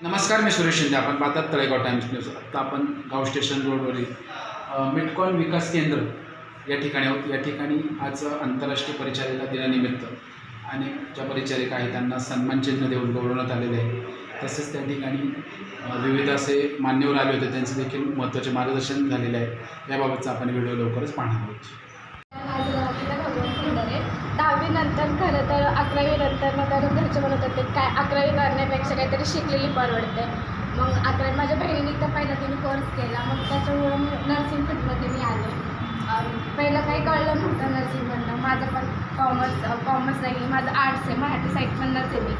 नमस्कार मी सुरेश शिंदे. आपण पाहतात तळेगाव टाइम्स न्यूज आत्ता आपण गाव स्टेशन रोडवरील मिटकॉईन मिटकॉन विकास केंद्र या ठिकाणी आहोत. या ठिकाणी आज आंतरराष्ट्रीय परिचारिका दिनानिमित्त आणि ज्या परिचारिका आहेत त्यांना सन्मानचिन्ह देऊन गौरवण्यात आलेले आहे. तसेच त्या ठिकाणी विविध असे मान्यवर आले होते. त्यांचे देखील महत्त्वाचे मार्गदर्शन झालेले आहे. याबाबतचा आपण व्हिडिओ लवकरच पाहणार आहोत. नंतर खरं तर अकरावी नंतर मग तर घरचे म्हणत होते काय अकरावी करण्यापेक्षा काहीतरी शिकलेली परवडते. मग अकरावी माझ्या बहिणीने तर पहिला तिने कोर्स केला मग त्याच्यामुळं मी नर्सिंग फील्डमध्ये मी आले. पहिलं काही कळलं नव्हतं नर्सिंगमधनं माझं पण कॉमर्स कॉमर्स नाही माझं आर्ट्स आहे मराठी साईड पण नर्सिंग मी.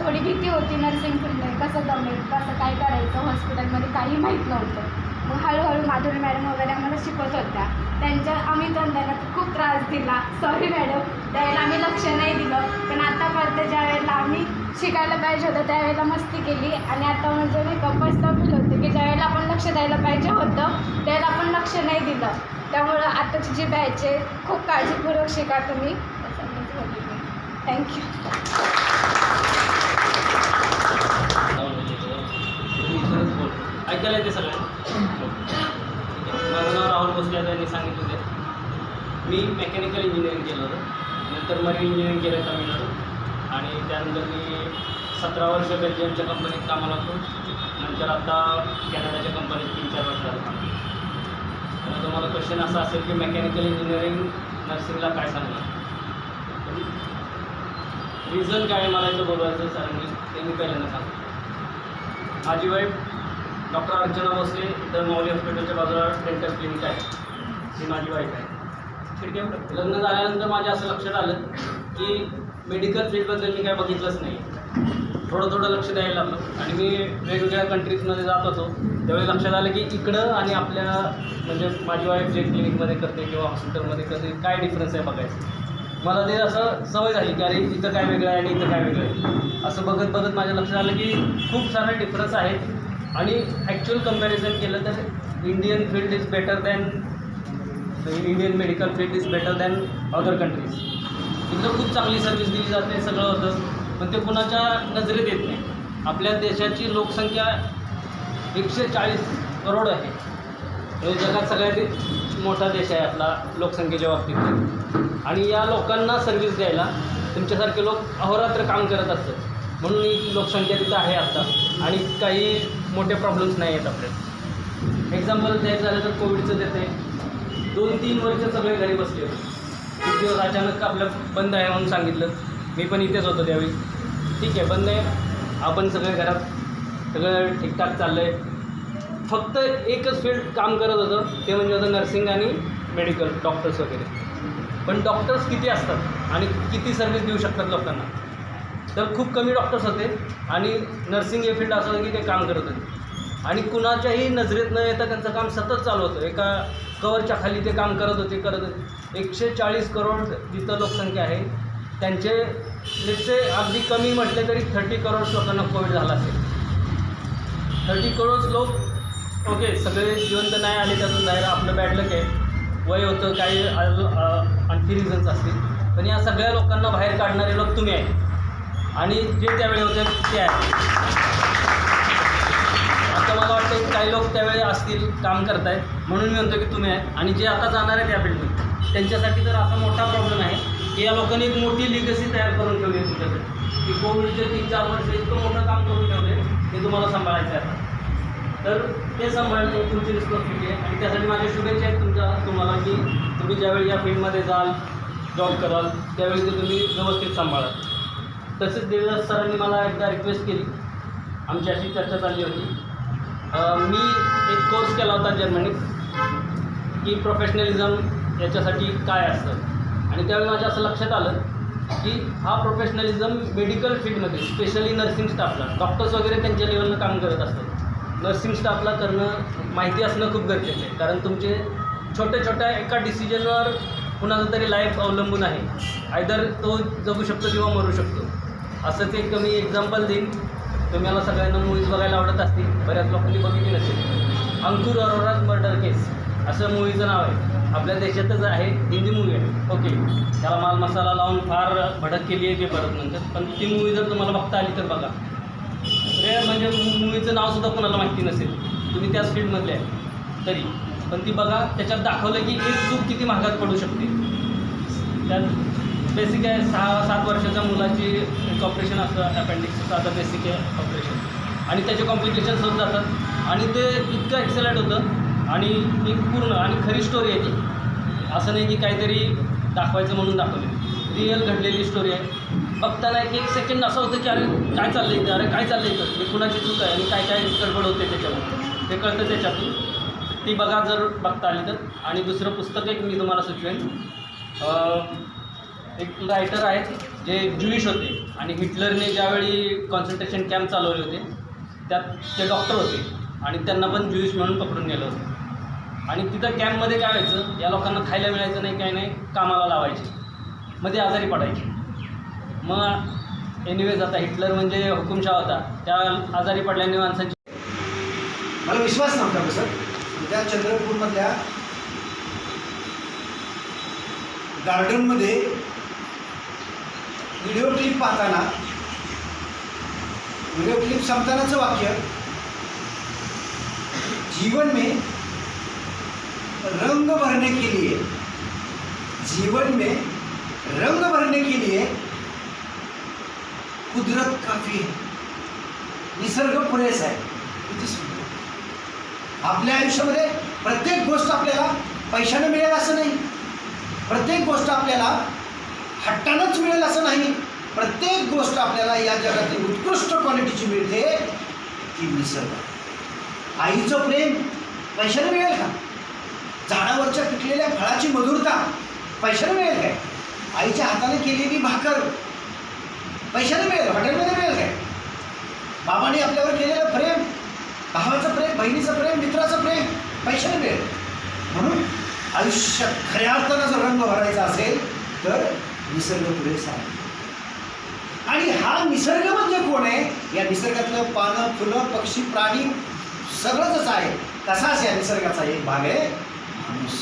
थोडी भीती होती नर्सिंग फील्डमध्ये कसं जमेल कसं काय करायचं हॉस्पिटलमध्ये काही माहीत नव्हतं. मग हळूहळू माधुरी मॅडम वगैरे आम्हाला शिकवत होत्या. त्यांच्या आम्ही त्यांना खूप त्रास दिला. सॉरी मॅडम त्यावेळेला आम्ही लक्ष नाही दिलं. पण आता परत ज्या वेळेला आम्ही शिकायला पाहिजे होतं त्यावेळेला मस्ती केली. आणि आता म्हणजे मी पस्ताव फील होते की ज्यावेळेला आपण लक्ष द्यायला पाहिजे होतं त्यावेळेला आपण लक्ष नाही दिलं. त्यामुळं आताची जी बॅच आहे खूप काळजीपूर्वक शिका तुम्ही. थँक्यू ऐकायला येते सगळं नावावर बसल्या त्यांनी सांगितलं ते. मी मेकॅनिकल इंजिनिअरिंग केलं होतं. नंतर मरीन इंजिनिअरिंग केलं तामिळनाडू. आणि त्यानंतर मी सतरा वर्ष बेल्जियमच्या कंपनीत कामाला होतो. नंतर आता कॅनडाच्या कंपनीत तीन चार वर्ष झालं. आता तुम्हाला क्वेश्चन असा असेल की मेकॅनिकल इंजिनिअरिंग नर्सिंगला काय सांगणार? रिझन काय मला याचं बोलवायचं सरांनी ते मी पहिल्यांदा सांगतो. माझी वाईफ डॉक्टर अर्चना भोसले इथं माऊली हॉस्पिटलच्या बाजूला डेंटल क्लिनिक आहे. ही माझी वाईफ आहे. ठीक आहे. लग्न झाल्यानंतर माझ्या असं लक्षात आलं की मेडिकल फील्डबद्दल मी काय बघितलंच नाही. थोडं थोडं लक्ष द्यायला लागलं. आणि मी वेगवेगळ्या कंट्रीजमध्ये जात होतो. त्यावेळी लक्षात आलं की इकडं आणि आपल्या म्हणजे माझी वाईफ जे क्लिनिकमध्ये करते किंवा हॉस्पिटलमध्ये करते काय डिफरन्स आहे बघायचं. मला ते असं सवय झाली की अरे इथं काय वेगळं आहे आणि इथं काय वेगळं आहे. असं बघत बघत माझ्या लक्षात आलं की खूप सारे डिफरन्स आहेत आणि ॲक्च्युअल कंपॅरिझन केलं तर Indian field is better than Indian medical field is better than other countries इथं खूप चांगली सर्व्हिस दिली जाते सगळं होतं पण ते कुणाच्या नजरेत येत नाही. आपल्या देशाची लोकसंख्या एकशे चाळीस करोड आहे. हे जगात सगळ्यात मोठा देश आहे आपला लोकसंख्येच्या बाबतीत. आणि या लोकांना सर्व्हिस द्यायला तुमच्यासारखे लोक अहोरात्र काम करत असतात. म्हणून ही लोकसंख्या तिथं आहे आता. आणि काही मोठे प्रॉब्लेम्स नाही आहेत आपल्याला एक्झाम्पल द्यायचं झालं तर कोविडचं देते. दोन तीन वर्ष सगळे घरी बसले होते. एक दिवस अचानक आपलं बंद आहे म्हणून सांगितलं. मी पण इथेच होतो त्यावेळी. ठीक आहे बंद आहे. आपण सगळे घरात सगळं ठीकठाक चाललं आहे फक्त एकच फील्ड काम करत होतं. ते म्हणजे होतं नर्सिंग आणि मेडिकल डॉक्टर्स वगैरे. पण डॉक्टर्स किती असतात आणि किती सर्व्हिस देऊ शकतात लोकांना? तर खूप कमी डॉक्टर्स होते आणि नर्सिंग हे फील्ड असं होतं की ते काम करत होते. आणि कुणाच्याही नजरेत न येता त्यांचं काम सतत चालू होतं. एका कवरच्या खाली ते काम करत होते करत होते. एकशे चाळीस करोड जिथं लोकसंख्या आहे त्यांचे लेटसे अगदी कमी म्हटले तरी थर्टी करोड लोकांना कोविड झाला असेल. थर्टी करोड लोक ओके सगळे जिवंत नाही आले त्यातून बाहेर आपलं बॅडलक आहे. वय होतं काही आणखी रिझन्स असतील. पण या सगळ्या लोकांना बाहेर काढणारे लोक तुम्ही आहे आणि जे त्यावेळी होते ते आहे आता मला वाटतं की काही लोक त्यावेळी असतील काम करतायत. म्हणून मी म्हणतो की तुम्ही आहे आणि जे आता जाणार आहेत या बिल्डिंग त्यांच्यासाठी तर असा मोठा प्रॉब्लेम आहे की या लोकांनी एक मोठी लिगसी तयार करून ठेवली आहे तुमच्याकडे. की कोविडचे तीन चार वर्ष इतकं मोठं काम करून ठेवले ते तुम्हाला सांभाळायचं आहे. आता तर ते सांभाळणे तुमची रिस्पॉन्सिबिलिटी आहे आणि त्यासाठी माझ्या शुभेच्छा आहेत तुमच्या तुम्हाला की तुम्ही ज्यावेळी या फील्डमध्ये जाल जॉब कराल त्यावेळी ते तुम्ही व्यवस्थित सांभाळाल. तसेच देवदास सरांनी मला एकदा रिक्वेस्ट केली. आमची अशी चर्चा चालली होती. मी एक कोर्स केला होता जर्मनीत की प्रोफेशनलिझम याच्यासाठी काय असतं? आणि त्यावेळी माझ्या असं लक्षात आलं की हा प्रोफेशनलिझम मेडिकल फील्डमध्ये स्पेशली नर्सिंग स्टाफला डॉक्टर्स वगैरे त्यांच्या लेवलनं काम करत असतात. नर्सिंग स्टाफला करणं माहिती असणं खूप गरजेचं आहे. कारण तुमचे छोट्या छोट्या एका डिसिजनवर कुणाचं तरी लाईफ अवलंबून आहे. आयदर तो जगू शकतो किंवा मरू शकतो. असंच एक मी एक्झाम्पल देईन. तुम्हाला सगळ्यांना मूवीज बघायला आवडत असतील बऱ्याच लोकांनी बघितली नसेल. अंकुर अरोराज मर्डर केस असं मूवीचं नाव आहे. आपल्या देशातच आहे हिंदी मूवी आहे. ओके त्याला माल मसाला लावून फार भडक केली आहे परत नंतर. पण ती मूवी जर तुम्हाला बघता आली तर बघा. हे म्हणजे मूवीचं नावसुद्धा कोणाला माहिती नसेल. तुम्ही त्याच फील्डमधले आहे. तरी. पण ती बघा त्याच्यात दाखवलं की एक चूक किती महागात पडू शकते. त्यात बेसिक आहे सहा सात वर्षाच्या मुलाची एक ऑपरेशन असतं अपेंडिक्सचं साधं बेसिक आहे ऑपरेशन आणि त्याचे कॉम्प्लिकेशन्स होत जातात. आणि ते इतकं एक्सलंट होतं. आणि एक पूर्ण आणि खरी स्टोरी आहे ती. असं नाही की काहीतरी दाखवायचं म्हणून दाखवले रिअल घडलेली स्टोरी आहे. बघताना एक एक सेकंड असं होतं की अरे काय चाललं इथं? अरे काय चाललं इथं? हे कुणाची चूक आहे? आणि काय काय गडबड होते त्याच्यामध्ये? ते कळतं त्याच्यातून ती बघा जर बघता आली तर. आणि दुसरं पुस्तक एक मी तुम्हाला सुचवेन. एक रायटर आहेत जे ज्युईश होते. आणि हिटलरने ज्यावेळी कॉन्सन्ट्रेशन कॅम्प चालवले होते त्यात ते डॉक्टर होते. आणि त्यांना पण ज्युईश म्हणून पकडून गेलं होतं. आणि तिथं कॅम्पमध्ये काय व्हायचं या लोकांना खायला मिळायचं नाही काय नाही कामाला लावायचे. मग ते आजारी पडायचे. मग एनिवेज आता हिटलर म्हणजे हुकुमशाह होता. त्या आजारी पडल्याने माणसांची मला विश्वास नव्हता सर. त्या चंद्रपूरमधल्या गार्डनमध्ये व्हिडिओ क्लिप पाहताना व्हिडिओ क्लिप संपतानाचं वाक्य जीवन में रंग भरने के लिए जीवन में रंग भरने के लिए कुदरत काफी है. निसर्ग पुरेसा आहे. किती सुंदर. आपल्या आयुष्यामध्ये प्रत्येक गोष्ट आपल्याला पैशाने मिळेल असं नाही. प्रत्येक गोष्ट आपल्याला हट्टानंच मिळेल असं नाही. प्रत्येक गोष्ट आपल्याला या जगातली उत्कृष्ट क्वालिटीची मिळते ती निसर्ग. आईचं प्रेम पैशानं मिळेल का? झाडावरच्या पिकलेल्या फळाची मधुरता पैशानं मिळेल काय? आईच्या हाताने केलेली भाकर पैशानं मिळेल हॉटेलमध्ये मिळेल काय? बाबाने आपल्यावर केलेलं प्रेम भावाचं प्रेम बहिणीचं प्रेम मित्राचं प्रेम पैशाने मिळेल. म्हणून आयुष्यात खऱ्या अर्थानं जर रंग भरायचा असेल तर निसर्ग पुरेसा आहे आणि हा निसर्ग म्हणजे कोण आहे? या निसर्गातलं पानं फुलं पक्षी प्राणी सगळंच आहे. तसाच या निसर्गाचा एक भाग आहे माणूस.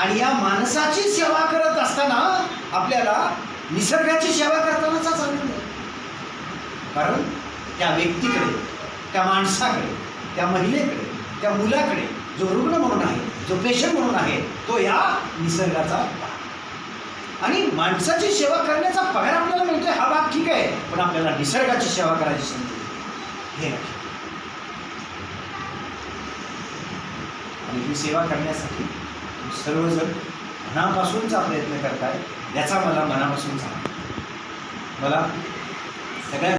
आणि या माणसाची सेवा करत असताना आपल्याला निसर्गाची सेवा करतानाचाच आनंद आहे कारण त्या व्यक्तीकडे त्या माणसाकडे त्या महिलेकडे त्या मुलाकडे जो रुग्ण म्हणून आहे जो पेशंट म्हणून आहे तो या निसर्गाचा भाग आणि माणसाची सेवा करण्याचा पगार आपल्याला मिळतोय हा भाग ठीक आहे पण आपल्याला निसर्गाची सेवा करायची संधी हे आणि ही सेवा करण्यासाठी सर्वजण मनापासूनचा प्रयत्न करताय याचा मला मनापासून सांग मला सगळ्या